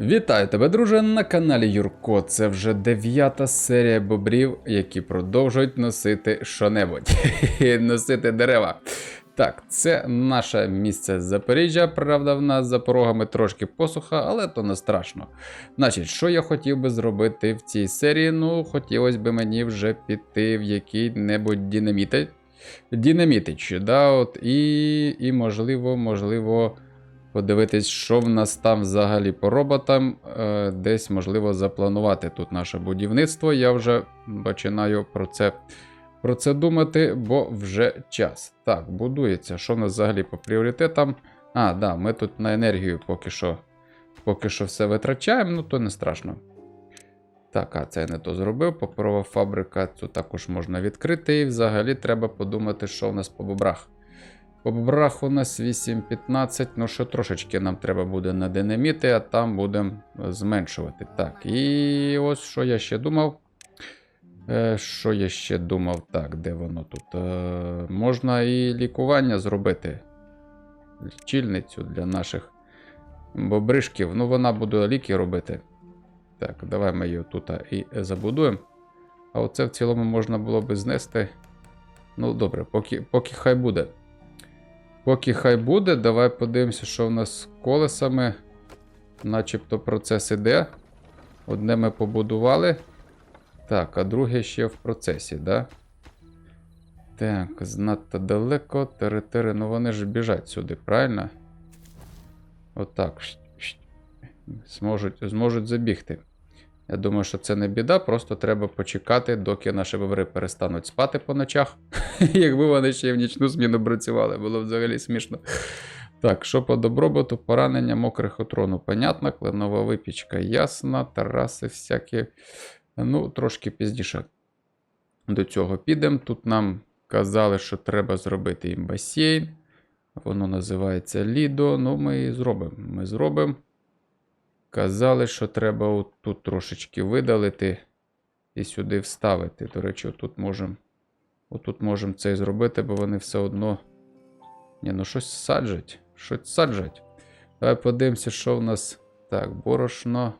Вітаю тебе, друже, на каналі Юрко. Це вже дев'ята серія бобрів, які продовжують носити що-небудь. носити дерева. Так, це наше місце Запоріжжя. Правда, в нас за порогами трошки посуха, але то не страшно. Значить, що я хотів би зробити в цій серії? Ну, хотілося б мені вже піти в який-небудь динаміти. Динамітич, да, от, і, і можливо, можливо подивитись, що в нас там взагалі по роботам. Е, десь можливо запланувати тут наше будівництво. Я вже починаю про це, про це думати, бо вже час. Так, будується. Що в нас взагалі по пріоритетам? А, да, ми тут на енергію поки що, поки що все витрачаємо, ну то не страшно. Так, а це я не то зробив. Паперова фабрика, цю також можна відкрити. І взагалі треба подумати, що в нас по бобрах. По бобрах у нас 8-15, ну що трошечки нам треба буде на динаміти, а там будемо зменшувати. Так, і ось що я ще думав. Е, Що я ще думав? Так, де воно тут? Е, Можна і лікування зробити. Лічильницю для наших бобришків. Ну, вона буде ліки робити. Так, давай ми її тут і забудуємо. А оце в цілому можна було би знести. Ну, добре, поки, поки хай буде. Поки хай буде, давай подивимося, що в нас з колесами. Начебто процес іде. Одне ми побудували. Так, а друге ще в процесі, да? Так, знато далеко. Теретери, ну вони ж біжать сюди, правильно? Отак. Шт. Зможуть, зможуть забігти. Я думаю, що це не біда, просто треба почекати, доки наші бобри перестануть спати по ночах. Якби вони ще в нічну зміну працювали, було б взагалі смішно. Так, що по добробуту, поранення мокрих отрону, понятно, кленова випічка ясна, тараси всякі. Ну, трошки пізніше до цього підемо. Тут нам казали, що треба зробити їм басейн. Воно називається Лідо. Ну, ми і зробимо. Ми зробимо. Казали, що треба от тут трошечки видалити і сюди вставити. До речі, отут можемо отут можем це і зробити, бо вони все одно. Ні, ну щось саджать. Щось саджать. Давай подивимося, що в нас. Так, борошно.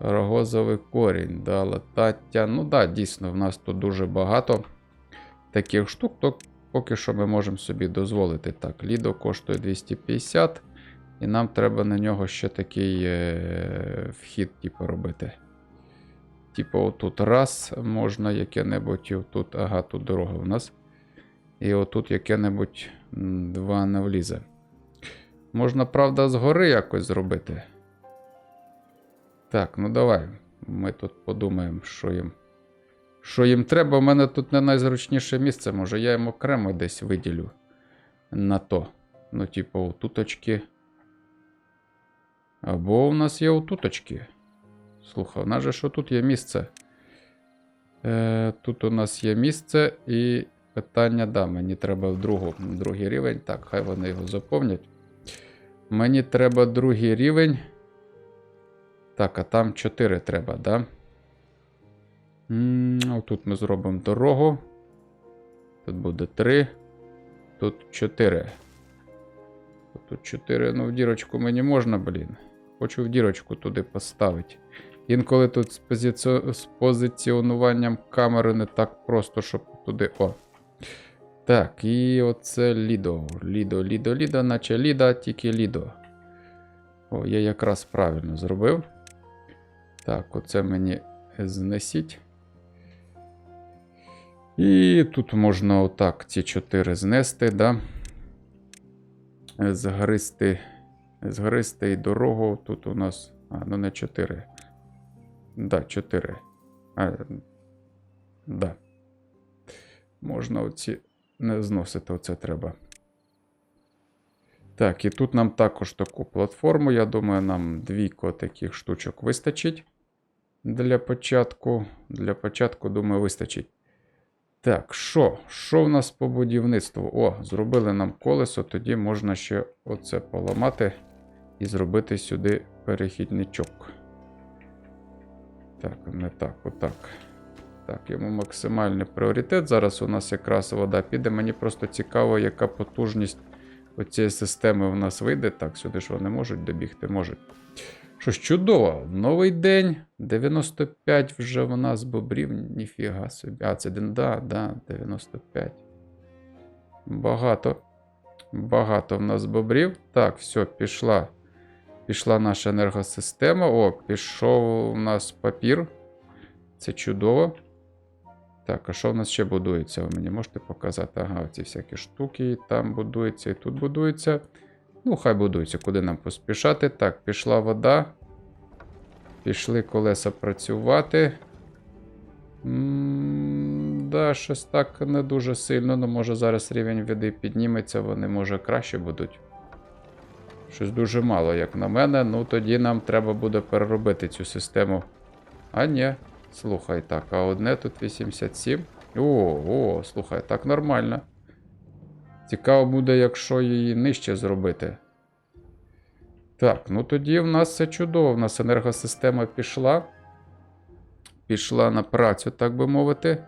Рогозовий корінь, да, латаття. Ну да, дійсно, в нас тут дуже багато таких штук, то поки що ми можемо собі дозволити. Так, Лідо коштує 250. І нам треба на нього ще такий е, вхід, типу, робити. Типу, отут раз можна яке-небудь, і отут, ага, тут дорога у нас. І отут яке-небудь два не влізе. Можна, правда, згори якось зробити. Так, ну давай. Ми тут подумаємо, що їм. Що їм треба. У мене тут не найзручніше місце, може я їм окремо десь виділю на то. Ну, типу, отуточки. Або у нас є отуточки. Слухай, у нас же що тут є місце? Е, Тут у нас є місце і питання, да, мені треба в другу, другий рівень. Так, хай вони його заповнять. Мені треба другий рівень. Так, а там 4 треба, да? М, Отут ми зробимо дорогу. Тут буде 3. Тут 4. Тут 4. Ну, в дірочку мені можна, блін. Хочу в дірочку туди поставити. Інколи тут з, позиці... з позиціонуванням камери не так просто, щоб туди. О. Так, і оце Лідо. Лідо, Лідо, Лідо, наче Ліда, тільки Лідо. О, я якраз правильно зробив. Так, оце мені знесіть. І тут можна отак ці 4 знести, да? Згристи. Згристи і дорогу. Тут у нас. А, ну не 4. Да, 4. А, да. Можна оці не зносити, оце треба. Так, і тут нам також таку платформу. Я думаю, нам двійко таких штучок вистачить. Для початку. Для початку, думаю, вистачить. Так, що? Що в нас по будівництву? О, зробили нам колесо, тоді можна ще оце поламати і зробити сюди перехідничок. Так, не так, отак. Так, йому максимальний пріоритет. Зараз у нас якраз вода піде. Мені просто цікаво, яка потужність оцієї системи в нас вийде. Так, сюди ж вони можуть добігти, можуть. Що ж, чудово, новий день. 95 вже в нас бобрів, ніфіга собі. А, це да, да, 95. Багато. Багато в нас бобрів. Так, все, пішла. Пішла наша енергосистема. О, пішов у нас папір. Це чудово. Так, а що в нас ще будується? Ви мені можете показати? Ага, ці всякі штуки там будується, і тут будується. Ну, хай будується, куди нам поспішати. Так, пішла вода. Пішли колеса працювати. М, щось так не дуже сильно. Ну, може зараз рівень води підніметься, вони може краще будуть. Щось дуже мало, як на мене. Ну тоді нам треба буде переробити цю систему. А ні, слухай, так, а одне тут 87. О, о, слухай, так нормально. Цікаво буде, якщо її нижче зробити. Так, ну тоді в нас все чудово. В нас енергосистема пішла. Пішла на працю, так би мовити.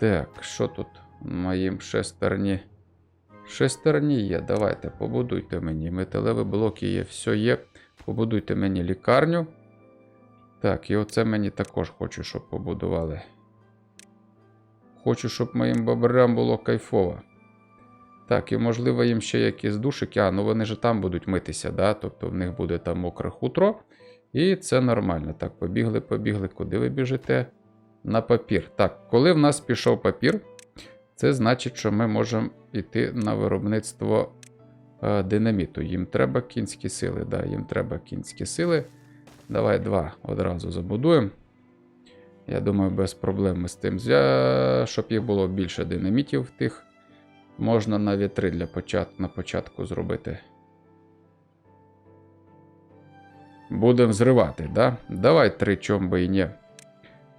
Так, що тут моїм шестерні? Шестерні є. Давайте, побудуйте мені. Металеві блоки є, все є. Побудуйте мені лікарню. Так, і оце мені також хочу, щоб побудували. Хочу, щоб моїм бобрам було кайфово. Так, і можливо їм ще якісь душики. А, ну вони ж там будуть митися, да? тобто в них буде там мокре хутро. І це нормально. Так, побігли, побігли. Куди ви біжите? На папір. Так, коли в нас пішов папір, це значить, що ми можемо йти на виробництво е, динаміту. Їм треба кінські сили. Да, їм треба кінські сили. Давай два одразу забудуємо. Я думаю, без проблем ми з тим. Щоб їх було більше динамітів тих. Можна навіть три для почат... на початку зробити. Будемо зривати, да? Давай три чом би і ні.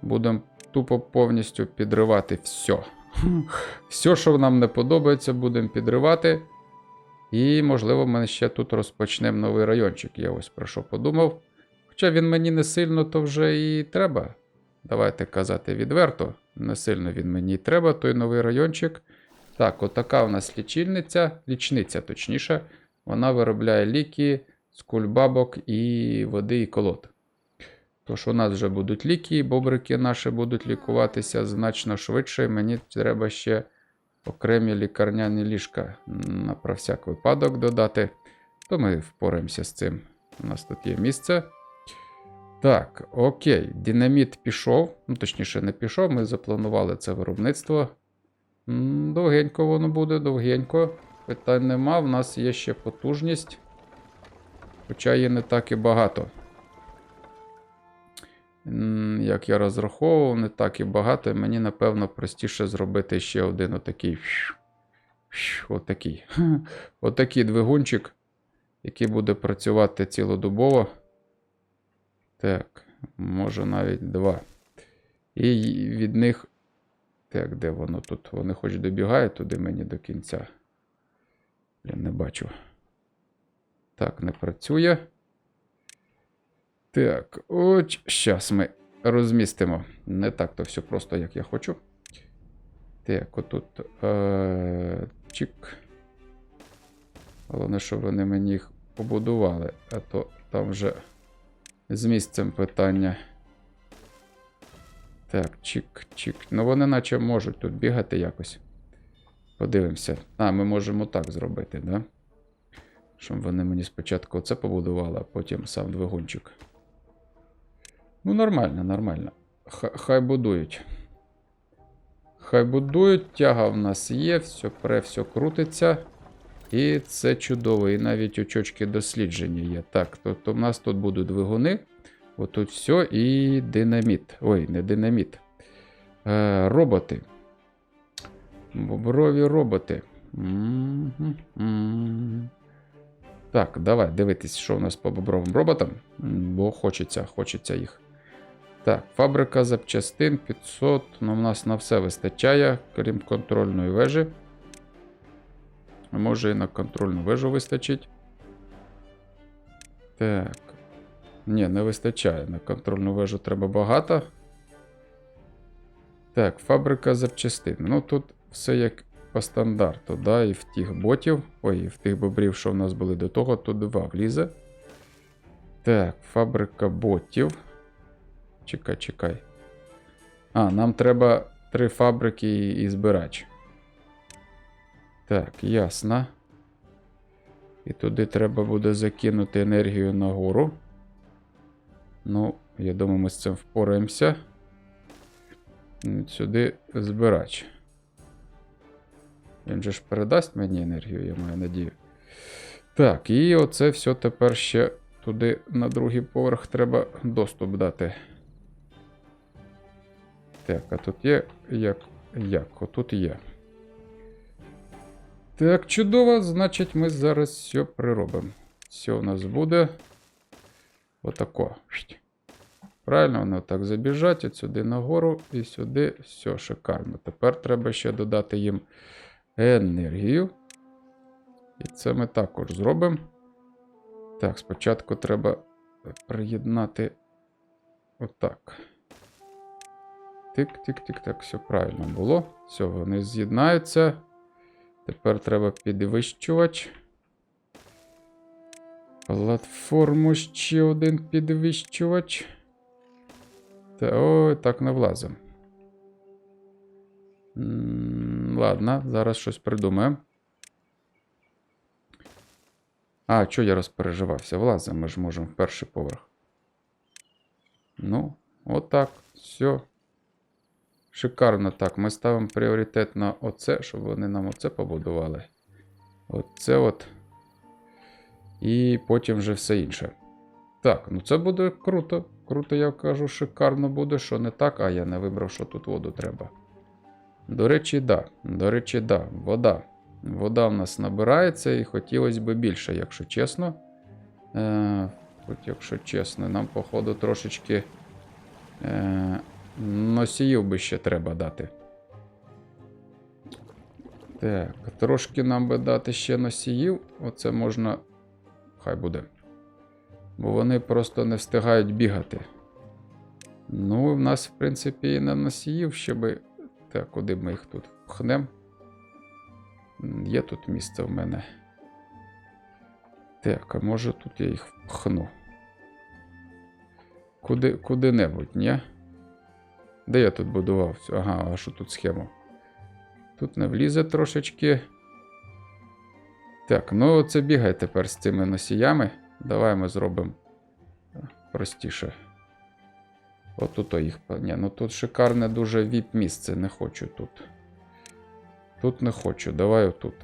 Будемо тупо повністю підривати все. Все, що нам не подобається, будемо підривати. І, можливо, ми ще тут розпочнемо новий райончик. Я ось про що подумав. Хоча він мені не сильно, то вже і треба. Давайте казати відверто. Не сильно він мені і треба, той новий райончик. Так, отака у нас лічильниця, лічниця, точніше. Вона виробляє ліки з кульбабок і води і колод. Тож у нас вже будуть ліки, бобрики наші будуть лікуватися значно швидше. Мені треба ще окремі лікарняні ліжка на про всяк випадок додати. То ми впораємося з цим. У нас тут є місце. Так, окей, динаміт пішов. Ну, точніше, не пішов. Ми запланували це виробництво. Довгенько воно буде, довгенько. Питань нема. В нас є ще потужність. Хоча її не так і багато. Як я розраховував, не так і багато. і Мені, напевно, простіше зробити ще один отакий. Отакий. Отакий двигунчик, який буде працювати цілодобово. Так, може навіть два. І від них. Так, де воно тут? Вони хоч добігають туди мені до кінця. Блін, не бачу. Так, не працює. Так, от зараз ми розмістимо. Не так то все просто, як я хочу. Так, отут. Е- чик. Головне, щоб вони мені їх побудували, а то там вже з місцем питання. Так, чик-чик. Ну вони наче можуть тут бігати якось. Подивимося. А, ми можемо так зробити, да? Щоб вони мені спочатку оце побудували, а потім сам двигунчик. Ну, нормально, нормально. Хай будують. Хай будують, тяга в нас є, все пре, все крутиться. І це чудово. І навіть очочки дослідження є. Так, тобто в нас тут будуть двигуни. Отут все і динаміт. Ой, не динаміт. Е, роботи. Боброві роботи. М-м-м. Так, давай дивитись, що у нас по бобровим роботам. Бо хочеться, хочеться їх. Так, фабрика запчастин 500. Ну, в нас на все вистачає, крім контрольної вежі. Може і на контрольну вежу вистачить. Так. Ні, не вистачає. На контрольну вежу треба багато. Так, фабрика запчастин. Ну тут все як по стандарту, да, і в тих ботів, ой, і в тих бобрів, що в нас були до того, тут два влізе. Так, фабрика ботів. Чекай, чекай. А, нам треба три фабрики і, і збирач. Так, ясно. І туди треба буде закинути енергію нагору. Ну, я думаю, ми з цим впораємося. Сюди збирач. Він же ж передасть мені енергію, я маю надію. Так, і оце все тепер ще туди на другий поверх треба доступ дати. Так, а тут є як? Як? Отут є. Так, чудово, значить, ми зараз все приробимо. Все у нас буде. Отако. Правильно, воно так забіжать, от сюди нагору і сюди. Все, шикарно. Тепер треба ще додати їм енергію. І це ми також зробимо. Так, спочатку треба приєднати отак. Тик-тик-тик, так, все правильно було. Все, вони з'єднаються. Тепер треба підвищувач. Платформу ще один підвищувач. Та ой, так не влазим. Ладно, зараз щось придумаємо. А, що я розпереживався? Влазимо, ми ж можемо в перший поверх. Ну, отак. Все. Шикарно так. Ми ставимо пріоритет на оце, щоб вони нам оце побудували. Оце от. І потім вже все інше. Так, ну це буде круто. Круто, я кажу, шикарно буде, що не так, а я не вибрав, що тут воду треба. До речі, да. До речі, да. Вода. Вода в нас набирається і хотілося б більше, якщо чесно. Е, якщо чесно, нам, походу, трошечки е, носіїв би ще треба дати. Так, трошки нам би дати ще носіїв. Оце можна. Хай буде. Бо вони просто не встигають бігати. Ну, в нас, в принципі, і на носіїв ще би. Так, куди ми їх тут пхнемо? Є тут місце в мене. Так, а може тут я їх впхну. Куди, куди-небудь, ні? Де я тут будував? Ага, а що тут схема? Тут не влізе трошечки. Так, ну це бігай тепер з цими носіями. Давай ми зробимо е, простіше. Отут їх. Ні, ну тут шикарне дуже віп місце. Не хочу тут. Тут не хочу. Давай отут.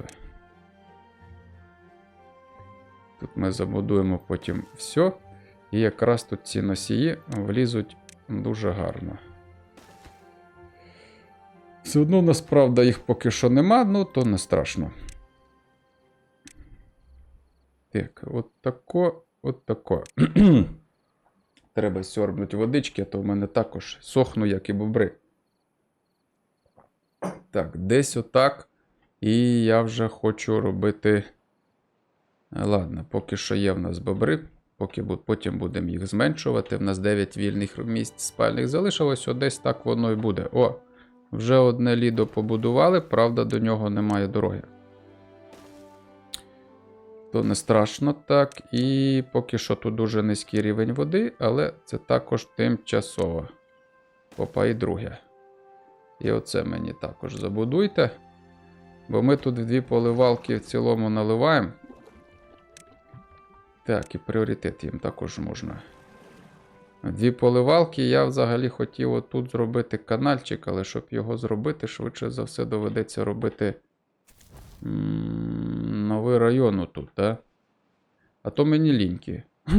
Тут ми забудуємо потім все. І якраз тут ці носії влізуть дуже гарно. Все одно, насправді, їх поки що нема, ну то не страшно. Так, от тако, от тако. Треба сьорбнути водички, а то в мене також сохну, як і бобри. Так, десь отак. І я вже хочу робити. Ладно, поки що є в нас бобри. Поки потім будемо їх зменшувати. В нас 9 вільних місць спальних залишилось, от десь так воно і буде. О, вже одне лідо побудували, правда, до нього немає дороги. То не страшно так. І поки що тут дуже низький рівень води, але це також тимчасово. Опа, і друге. І оце мені також забудуйте. Бо ми тут дві поливалки в цілому наливаємо. Так, і пріоритет їм також можна. Дві поливалки. Я взагалі хотів отут зробити канальчик, але щоб його зробити, швидше за все доведеться робити новий район отут, так? А то мені ліньки.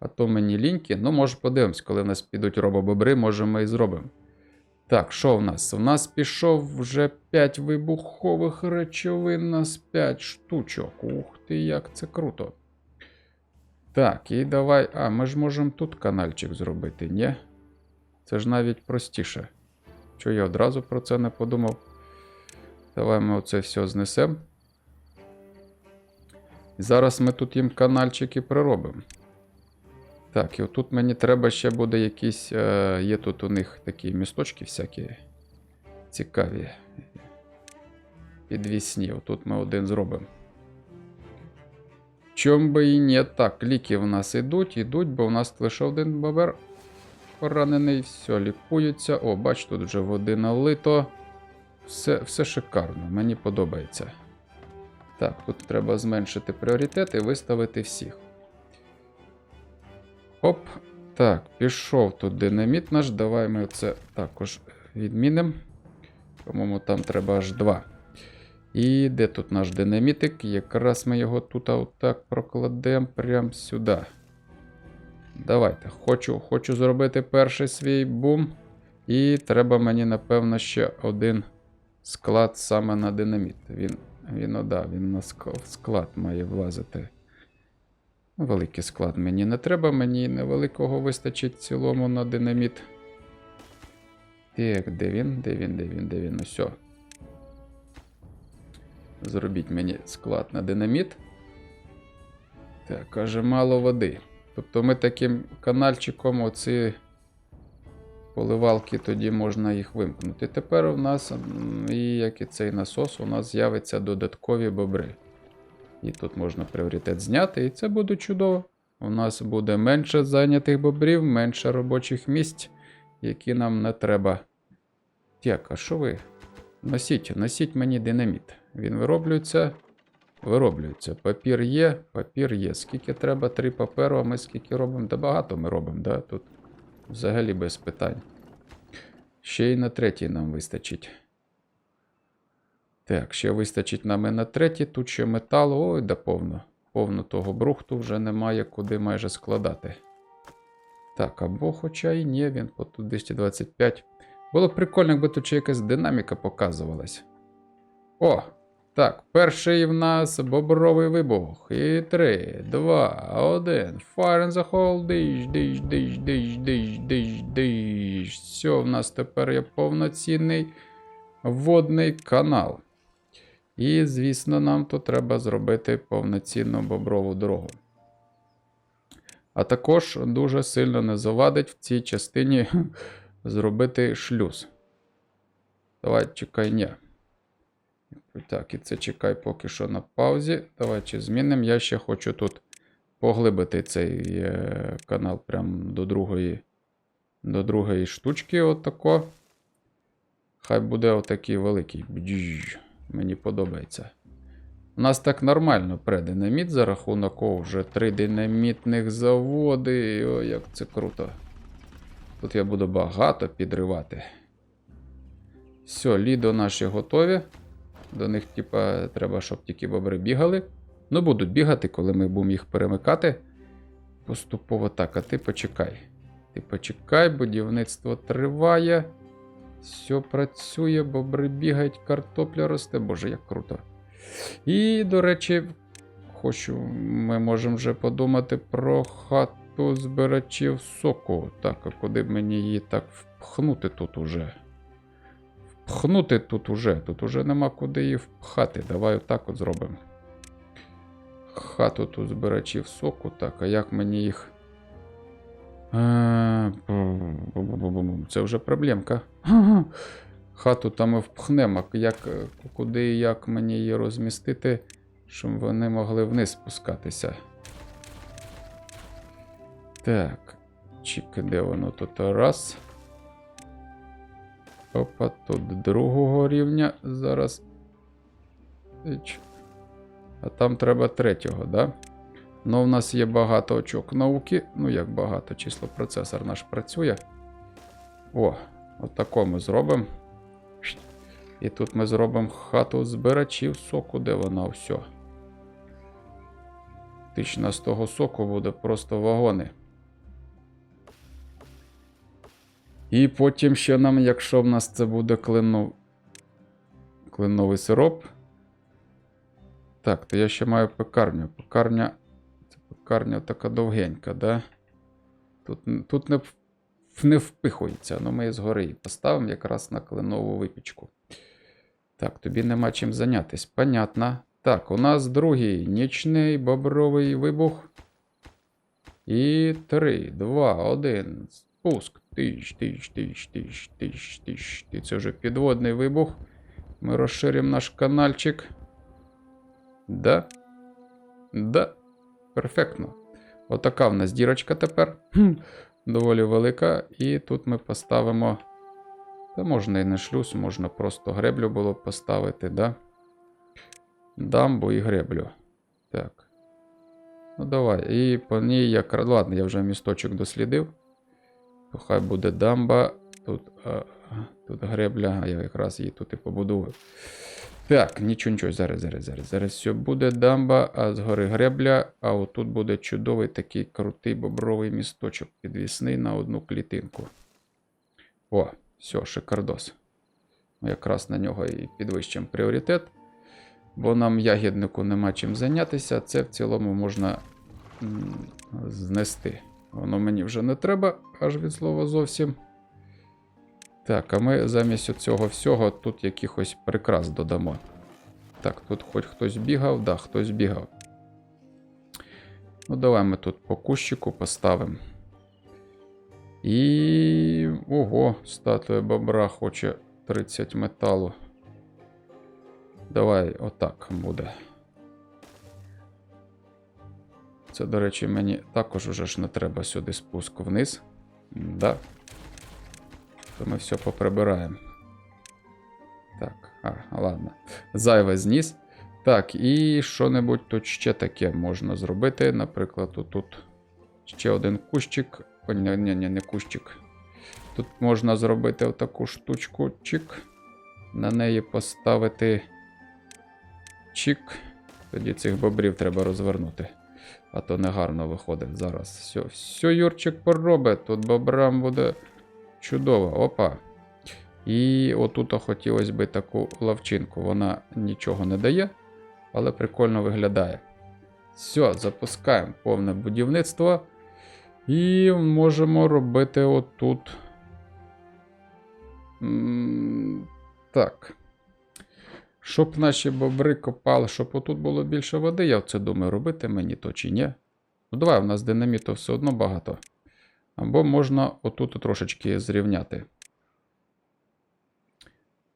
А то мені ліньки. Ну, може, подивимось, коли в нас підуть робобобри, може ми і зробимо. Так, що в нас? У нас пішов вже 5 вибухових речовин, нас 5 штучок. Ух ти, як це круто. Так, і давай. А, ми ж можемо тут канальчик зробити, ні? Це ж навіть простіше. Що я одразу про це не подумав. Давай ми оце все знесемо. Зараз ми тут їм канальчики приробимо. Так, і отут мені треба ще буде якісь. Е, є тут у них такі місточки всякі цікаві. підвісні. Отут ми один зробимо. Чом би і ні. Так, ліки в нас ідуть, ідуть, бо у нас лише один бобер поранений. Все, лікується. О, бач, тут вже води налито. Все, все шикарно, мені подобається. Так, тут треба зменшити пріоритет і виставити всіх. Оп. Так, пішов тут динаміт наш. Давай ми це також відмінимо. По-моєму, там треба аж два. І де тут наш динамітик? Якраз ми його тут отак прокладемо прямо сюди. Давайте. Хочу, хочу зробити перший свій бум. І треба мені, напевно, ще один склад саме на динаміт. Він, він, да, він на склад має влазити. Великий склад мені не треба, мені невеликого вистачить в цілому на динаміт. Так, де він? Де він, де він, де він? Усе. Зробіть мені склад на динаміт. Так, каже, мало води. Тобто ми таким канальчиком оці поливалки тоді можна їх вимкнути. Тепер у нас, і як і цей насос, у нас з'явиться додаткові бобри. І тут можна пріоритет зняти, і це буде чудово. У нас буде менше зайнятих бобрів, менше робочих місць, які нам не треба. Так, а що ви? Носіть, носіть мені динаміт. Він вироблюється. Вироблюється. Папір є, папір є. Скільки треба? Три паперу, а ми скільки робимо? Да багато ми робимо, да? Тут взагалі без питань. Ще й на третій нам вистачить. Так, ще вистачить нам і на третій. Тут ще металу. Ой, да повно. Повно того брухту вже немає куди майже складати. Так, або хоча і ні, він по тут 225. Було б прикольно, якби тут ще якась динаміка показувалась. О! Так, перший в нас бобровий вибух. І три, два, один. Fire in the hole. Диш, диш, диш, диш, диш, диш, диш. Все, в нас тепер є повноцінний водний канал. І, звісно, нам тут треба зробити повноцінну боброву дорогу. А також дуже сильно не завадить в цій частині зробити шлюз. Давай, чекай, ні. Так, і це чекай поки що на паузі. Давай чи змінимо. Я ще хочу тут поглибити цей е, канал прямо до другої, до другої штучки. Отако. Хай буде отакий великий. Мені подобається. У нас так нормально прединаміт за рахунок о, вже три динамітних заводи. О, як це круто. Тут я буду багато підривати. Все, лідо наші готові. До них, типа, треба, щоб тільки бобри бігали. Ну, будуть бігати, коли ми будемо їх перемикати. Поступово так, а ти почекай. Ти почекай, будівництво триває. Все працює, бобри бігають, картопля росте. Боже, як круто. І, до речі, хочу, ми можемо вже подумати про хату збирачів соку. Так, а куди мені її так впхнути тут уже? Впхнути тут уже. Тут уже нема куди її впхати. Давай отак от зробимо. Хату тут збирачів соку. Так, а як мені їх. Це вже проблемка. Хату там ми впхнемо. Як, куди і як мені її розмістити, щоб вони могли вниз спускатися. Так. Чік, де воно тут раз. Опа, тут другого рівня зараз. А там треба третього, да? Ну, в нас є багато очок науки. Ну, як багато, числопроцесор наш працює. О, отако ми зробимо. І тут ми зробимо хату збирачів соку, де вона все. Тична з того соку буде просто вагони. І потім ще нам, якщо в нас це буде клину... клиновий сироп. Так, то я ще маю пекарню. Пекарня. Це пекарня така довгенька, да? Тут, тут не, не впихується, але ми її згори її поставимо якраз на кленову випічку. Так, тобі нема чим зайнятись. Понятно. Так, у нас другий нічний бобровий вибух. І 3, 2, 1. Спуск. Тиш, тиш, тиш, тиш, тиш, тиш. Ти це вже підводний вибух. Ми розширимо наш каналчик. Да. Да. Перфектно. Отака в нас дірочка тепер. Доволі велика. І тут ми поставимо. Та можна і не шлюз, можна просто греблю було поставити, да? Дамбу і греблю. Так. Ну давай. І по ній як. Ладно, я вже місточок дослідив. То хай буде дамба. Тут, а, тут гребля, а я якраз її тут і побудував. Так, нічого, нічого, зараз, зараз, зараз. Зараз все буде дамба, а згори гребля, а отут буде чудовий такий крутий бобровий місточок підвісний на одну клітинку. О, все, шикардос. Ми якраз на нього і підвищимо пріоритет, бо нам ягіднику нема чим зайнятися. Це в цілому можна знести. Воно мені вже не треба, аж від слова зовсім. Так, а ми замість цього всього тут якихось прикрас додамо. Так, тут хоч хтось бігав, да, хтось бігав. Ну, давай ми тут по кущику поставимо. І. Ого, статуя бобра хоче 30 металу. Давай, отак буде. Це, до речі, мені також уже ж не треба сюди спуск вниз. Да. То ми все поприбираємо. Так, а, ладно. Зайве зніс. Так, і що-небудь тут ще таке можна зробити. Наприклад, тут ще один кущик. О, ні, ні, ні, не кущик. Тут можна зробити отаку штучку. Чик. На неї поставити чик. Тоді цих бобрів треба розвернути. А то негарно виходить зараз. Все, все Юрчик поробить. Тут бобрам буде чудово. Опа. І отут хотілося б таку лавчинку. Вона нічого не дає, але прикольно виглядає. Все, запускаємо повне будівництво. І можемо робити отут. Так. Щоб наші бобри копали, щоб отут було більше води, я це думаю, робити мені то чи ні. Ну, давай, у нас динаміту все одно багато. Або можна отут трошечки зрівняти.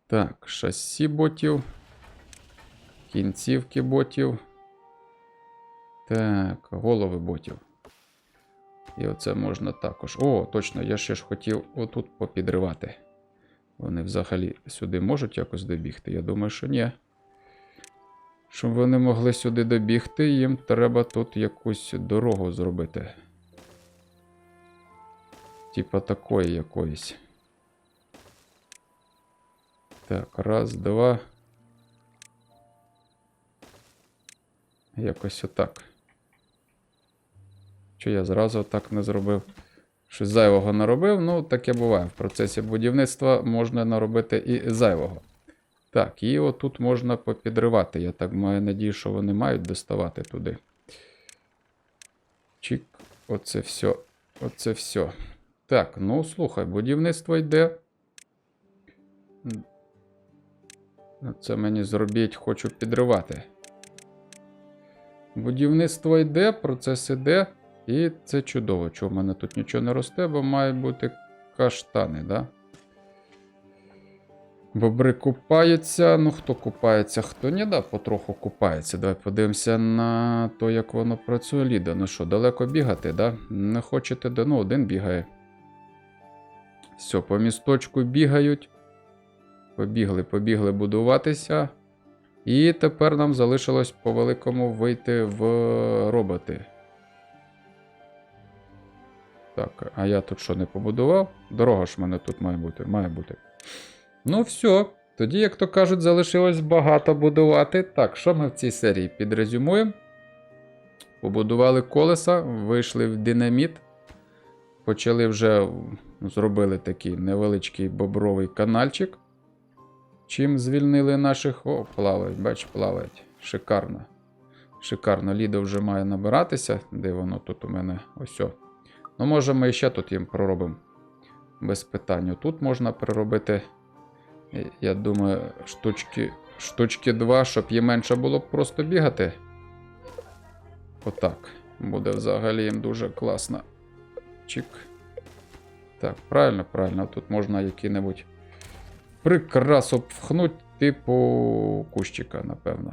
Так, шасі ботів. Кінцівки ботів. Так, голови ботів. І оце можна також. О, точно, я ще ж хотів отут попідривати. Вони взагалі сюди можуть якось добігти? Я думаю, що ні. Щоб вони могли сюди добігти, їм треба тут якусь дорогу зробити. Типа такої якоїсь. Так, раз, два. Якось отак. Що я зразу так не зробив? Щось зайвого наробив, ну таке буває. В процесі будівництва можна наробити і зайвого. Так, і отут можна попідривати. Я так маю надію, що вони мають доставати туди. Чик, оце все. Оце все. Так, ну слухай, будівництво йде. Це мені зробіть, хочу підривати. Будівництво йде, процес іде. І це чудово, що в мене тут нічого не росте, бо мають бути каштани, да? Бобри купаються. Ну, хто купається, хто ні, да, потроху купається. Давай подивимося на то, як воно працює. Ліда. Ну що, далеко бігати, да? Не хочете, да? ну, один бігає. Все, по місточку бігають. Побігли, побігли будуватися. І тепер нам залишилось по великому вийти в роботи. Так, а я тут що не побудував? Дорога ж в мене тут має бути. Має бути. Ну, все. Тоді, як то кажуть, залишилось багато будувати. Так, що ми в цій серії підрезюмуємо? Побудували колеса, вийшли в динаміт. Почали вже зробили такий невеличкий бобровий канальчик. Чим звільнили наших. О, плавають, бач, плавають. Шикарно. Шикарно. Лідо вже має набиратися. Де воно тут у мене? Ось. о. Ну, може, ми ще тут їм проробимо. Без питань. Тут можна проробити, я думаю, штучки штучки 2, щоб їм менше було просто бігати. Отак. Буде взагалі їм дуже класно. Чик. Так, правильно, правильно. Тут можна який-небудь прикрасу пхнути типу кущика, напевно.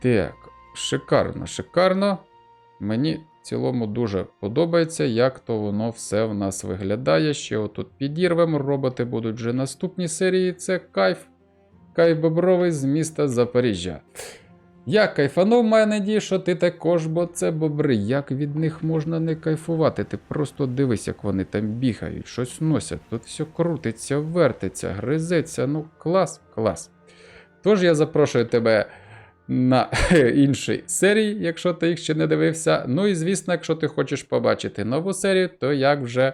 Так, шикарно, шикарно. Мені цілому дуже подобається, як то воно все в нас виглядає. Ще отут підірвемо. Роботи будуть вже наступні серії. Це кайф. Кайф бобровий з міста Запоріжжя. Я кайфанув, маю надію, що ти також, бо це бобри. Як від них можна не кайфувати? Ти просто дивись, як вони там бігають, щось носять. Тут все крутиться, вертиться, гризеться. Ну, клас, клас. Тож я запрошую тебе на іншій серії, якщо ти їх ще не дивився. Ну і звісно, якщо ти хочеш побачити нову серію, то як вже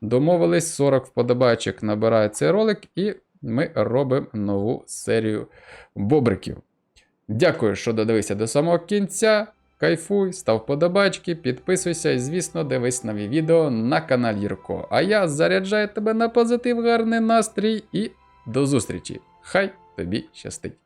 домовились, 40 вподобайчик набирає цей ролик, і ми робимо нову серію бобриків. Дякую, що додивився до самого кінця. Кайфуй, став вподобайки, підписуйся і, звісно, дивись нові відео на каналі Юрко. А я заряджаю тебе на позитив, гарний настрій і до зустрічі! Хай тобі щастить!